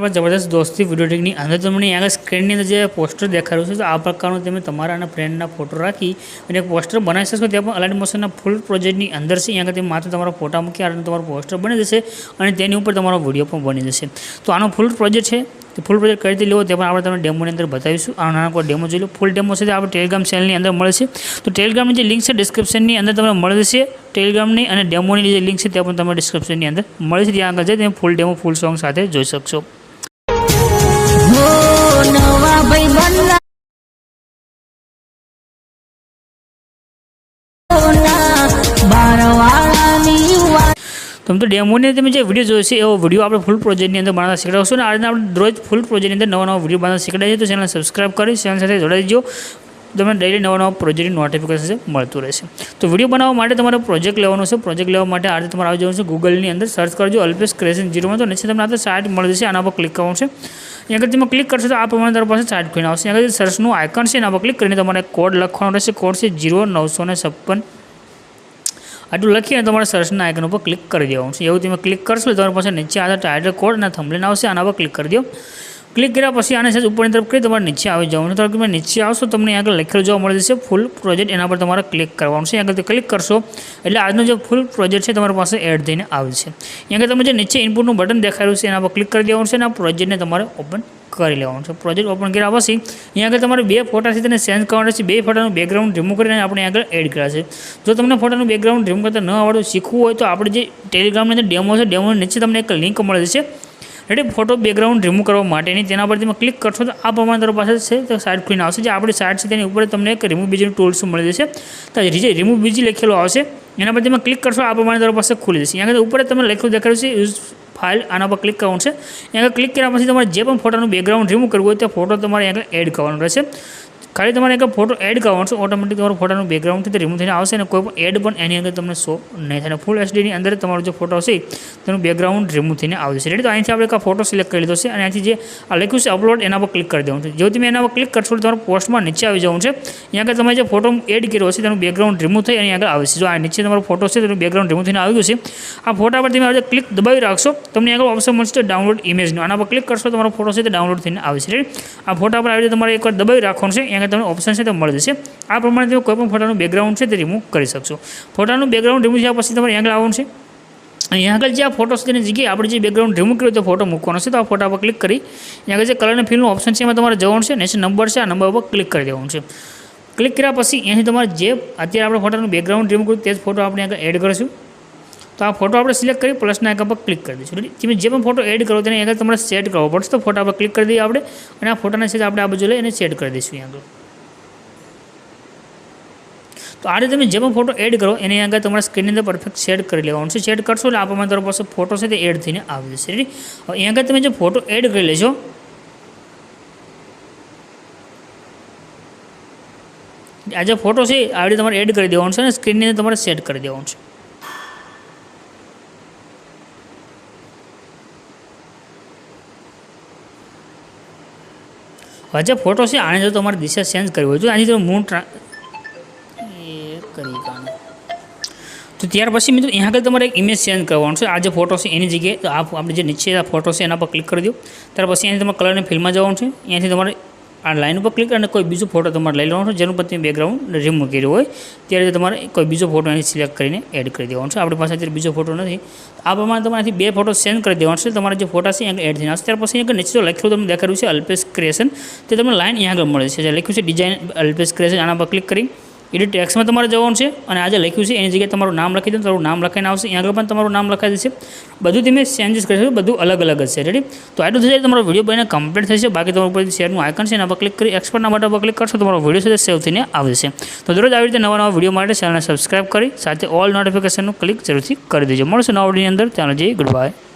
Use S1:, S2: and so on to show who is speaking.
S1: આપણે જબરદસ્ત દોસ્તી વીડિયો ટેકની અંદર તમને આગળ સ્ક્રીનની અંદર જે પોસ્ટર દેખાડ્યું છે, તો આ પ્રકારનું તમે તમારા અને ફ્રેન્ડના ફોટો રાખી અને એક પોસ્ટર બનાવી શકશો ત્યાં પણ અલાઇડ મોશનના ફૂલ પ્રોજેક્ટની અંદર છે. અહીંયા તમે માત્ર તમારા ફોટા મૂકી અને તમારું પોસ્ટર બની જશે અને તેની ઉપર તમારો વીડિયો પણ બની જશે. તો આનો ફૂલ પ્રોજેક્ટ છે. તો ફૂલ પ્રોજેક્ટ કરી લેવો તે પણ આપણે તમને ડેમોની અંદર બતાવીશું. આ નાના કોઈ ડેમો જોઈ લો. ફૂલ ડેમો છે તે આપણે ટેલિગ્રામ ચેનલની અંદર મળે છે. તો ટેલિગ્રામની જે લિંક છે ડિસ્ક્રિપ્શનની અંદર તમને મળી જશે. ટેલિગ્રામની અને ડેમોની જે લિંક છે તે પણ તમને ડિસ્ક્રિપ્શનની અંદર મળે છે. ત્યાં આગળ જઈ તમે ફૂલ ડેમો ફૂલ સોંગ સાથે જોઈ શકશો. તમે તો ડેમોની તમે જે વીડિયો જોયો છે, એવો વીડિયો આપણે ફૂલ પ્રોજેક્ટની અંદર બનાવતા શીખડાવશું અને આ રીતે આપણે રોજ ફૂલ પ્રોજેક્ટની અંદર નવા નવા વીડિયો બનાવતા શીખડાવીએ તો ચેનલ સબસ્ક્રાઇબ કરી ચેનલ સાથે જોડાઈ દેજો તમને ડેલી નવા નવા પ્રોજેક્ટની નોટિફિકેશન મળતું રહેશે. તો વીડિયો બનાવવા માટે તમારે પ્રોજેક્ટ લેવાનો છે પ્રોજેક્ટ લેવા માટે આ રીતે તમારે આવી જવાનું છે ગૂગલની અંદર સર્ચ કરજો અલ્પેશ ક્રેશન જીરોમાં તો નીચે તમને આ સાઇટ મળી જશે, આના પર ક્લિક કરવાનું છે. અહીંયા આગળ તમે ક્લિક કરશો તો આ પ્રમાણે તમારી પાસે સાઇટ ખોઈને આવશે. અહીંયા આગળ સર્ચનું આઇકન છે, એના પર ક્લિક કરીને તમારે કોડ લખવાનો રહેશે કોડ છે જીરો નવસો ને છપ્પન. આટલું લખીને તમારે સર્ચના આઇકન ઉપર ક્લિક કરી દેવાનું છે. એવું તમે ક્લિક કરશો તમારી પાસે નીચે આધાર ટાઇટલ કોડ અને થંબલેન આવશે, આના પર ક્લિક કરી દો. ક્લિક કર્યા પછી આને સાથે ઉપરની તરફ કરી તમારે નીચે આવી જવાનું. તો તમે નીચે આવશો, તમને આગળ લખેલું જોવા મળી જશે ફૂલ પ્રોજેક્ટ એના પર તમારે ક્લિક કરવાનું છે. આગળ ક્લિક કરશો, એટલે આજનો જે ફૂલ પ્રોજેક્ટ છે, તમારી પાસે એડ થઈને આવશે અહીંયા તમે જે નીચે ઇનપુટનું બટન દેખાયું છે, એના પર ક્લિક કરી દેવાનું છે અને આ પ્રોજેક્ટને તમારે ઓપન કરી લેવાનું છે. પ્રોજેક્ટ ઓપન કર્યા પછી અહીંયા આગળ તમારે બે ફોટા છે, તેને સેન્ડ કરવાના છે. બે ફોટાનું બેકગ્રાઉન્ડ રિમૂવ કરીને આપણે આગળ એડ કર્યા છે. જો તમને ફોટાનું બેકગ્રાઉન્ડ રિમૂવ કરતા ન આવડતું, શીખવું હોય તો આપણે જે ટેલિગ્રામની અંદર ડેમો છે ડેમોની નીચે તમને એક લિંક મળે છે રેડી ફોટો બેકગ્રાઉન્ડ રિમૂવ કરવા માટેની તેના પર તમે ક્લિક કરશો તો આ પ્રમાણે તમારી પાસે છે તો સાઇડ સ્ક્રીન આવશે. જે આપણી સાઇડ છે તેની ઉપર તમને એક રિમૂવ બીજીનું ટૂલ્સ મળી જશે. તો જે રિમૂવ બીજી લખેલું આવશે, એના પર તમે ક્લિક કરશો, આ પ્રમાણે તમારી પાસે ખુલી જશે. અહીંયા ઉપર તમે લખેલું દેખાડ્યું છે યુઝ ફાઇલ આના પર ક્લિક કરવાનું છે. અહીંયા ક્લિક કર્યા પછી તમારે જે પણ ફોટાનું બેકગ્રાઉન્ડ રિમૂવ કરવું હોય તે ફોટો તમારે આગળ એડ કરવાનો રહેશે. ખાલી તમારે એક ફોટો એડ કરવાનો છે ઓટોમેટિક તમારો ફોટાનું બેકગ્રાઉન્ડ છે તે રિમૂવ થઈને આવશે અને કોઈ પણ એડ પણ એની અંદર તમને શો નહીં થાય. ફૂલ એચડીની અંદર તમારો જે ફોટો હશે, તેનું બેકગ્રાઉન્ડ રિમૂવ થઈને આવશે રેડી તો અહીંથી આપણે એક ફોટો સિલેક્ટ કરી લીધો છે અને અહીંથી જે આ લખ્યું છે અપલોડ એના પર ક્લિક કરી દેવાનું છે. જો તમે એના પર ક્લિક કરશો તો તમારા પોસ્ટમાં નીચે આવી જવાનું છે. અહીંયા આગળ તમે જે ફોટો એડ કર્યો છે તેનું બેકગ્રાઉન્ડ રિમૂવ થઈ અને આગળ આવે છે જો આ નીચે તમારો ફોટો છે, તેનું બેકગ્રાઉન્ડ રિમૂવ થઈને આવી ગયું છે. આ ફોટા પર તમે આજે ક્લિક દબાવી રાખશો, તમને આગળ ઓપ્શન મળશે ડાઉનલોડ ઇમેજનો આના પર ક્લિક કરશો તમારો ફોટો છે તે ડાઉનલોડ થઈને આવશે છે આ ફોટા પર આવી રીતે તમારે એકવાર દબાવી રાખવાનું છે. અહીંયા આગળ તમને ઓપ્શન છે તે મળી જશે. આ પ્રમાણે તમે કોઈ પણ ફોટાનું બેકગ્રાઉન્ડ છે તે રિમૂવ કરી શકશો. ફોટાનું બેકગ્રાઉન્ડ રિમૂવ થયા પછી તમારે આગળ આવવાનું છે. અહીંયા આગળ જે આ ફોટો છે તેની જગ્યાએ આપણે જે બેકગ્રાઉન્ડ રિમૂવ કર્યો તો ફોટો મૂકવાનો છે. તો આ ફોટા પર ક્લિક કરી અહીંયા આગળ જે કલર અને ઓપ્શન છે એમાં તમારે જવાનું છે. નેક્સ્ટ નંબર છે, આ નંબર પર ક્લિક કરી દેવાનું છે. ક્લિક કર્યા પછી અહીંથી તમારે જે અત્યારે આપણે ફોટાનું બેકગ્રાઉન્ડ રિમૂવ કર્યું તે જ ફોટો આપણે આગળ એડ કરીશું. તો આ ફોટો આપણે સિલેક્ટ કરી પ્લસના આઇકન પર ક્લિક કરી દઈશું. તમે જે પણ ફોટો એડ કરો તેને આગળ તમારે સેટ કરવો પડશે. તો ફોટા પર ક્લિક કરી દઈએ આપણે અને આ ફોટાને છે આપણે આ બાજુ લઈ અને સેટ કરી દઈશું આગળ. તો આ રીતે તમે જે પણ ફોટો એડ કરો એની આગળ તમારા સ્ક્રીનની અંદર પરફેક્ટ સેટ કરી લેવાનું છે. સેટ કરશો એટલે આ પ્રમાણે તમારા પાસે ફોટો છે તે એડ થઈને આવી જશે. રેડી હવે અહીં આગળ તમે જે ફોટો એડ કરી લેશો આ જે ફોટો છે આ રીતે તમારે એડ કરી દેવાનો છે અને સ્ક્રીનની અંદર તમારે સેટ કરી દેવાનું છે. જે ફોટો છે આને જો તમારે દિશા ચેન્જ કરવી હોય. તો આની જો મૂળ ટ્રા એ કરી કાને તો ત્યાર પછી મિત્રો અહીંયા આગળ તમારે એક ઇમેજ ચેન્જ કરવાનું છે. આ જે ફોટો છે એની જગ્યાએ તો આ આપણે જે નીચે આ ફોટો છે એના પર ક્લિક કરી દો. ત્યાર પછી અહીંથી તમારે કલરની ફિલ્મમાં જવાનું છે. અહીંયાથી તમારે આ લાઇન ઉપર ક્લિક અને કોઈ બીજો ફોટો તમારે લઈ લેવાનો છે, જેનું પર તમે બેકગ્રાઉન્ડ રિમૂવ કર્યું હોય, ત્યારે તમારે કોઈ બીજો ફોટો અહીં સિલેક્ટ કરીને એડ કરી દેવાનો છે. આપણી પાસે અત્યારે બીજો ફોટો નથી. આ પ્રમાણે તમારે બે ફોટો સેન્ડ કરી દેવાનો છે. તમારા જે ફોટા છે એડ થઈને આવશે ત્યાર પછી અહીંયા નીચે લખ્યું તમને દેખાડ્યું છે અલ્પેશ ક્રિએશન તે તમને લાઇન અહીંયા આગળ મળે છે. જે લખ્યું છે ડિઝાઇન અલ્પેશ ક્રિએશન આના પર ક્લિક કરી એડિટ ટેક્સમાં તમારે જવાનું છે અને આજે લખ્યું છે, એની જગ્યાએ તમારું નામ લખી દો, તમારું નામ લખાઈને આવશે. અહીંયા આગળ પણ તમારું નામ લખાઈ દેશે. બધું તમે ચેન્જીસ કરી શકશો બધું અલગ અલગ જ છે. રેડી તો આટલું થશે તમારો વીડિયો બનીને કમ્પ્લીટ થશે બાકી તમારા ઉપર શેરનું આઇકન છે, એના પર ક્લિક કરી એક્સપર્ટના માટે પર ક્લિક કરશો, તમારો વીડિયો છે સેવ થઈને આવશે તો દરરોજ આવી રીતે નવા નવા વીડિયો માટે ચેનલને સબસ્ક્રાઇબ કરી, સાથે ઓલ નોટિફિકેશનનું ક્લિક જરૂરથી કરી દેજો. મળશે નવા વિડીયોની અંદર. ચાલો જય ગુડ બાય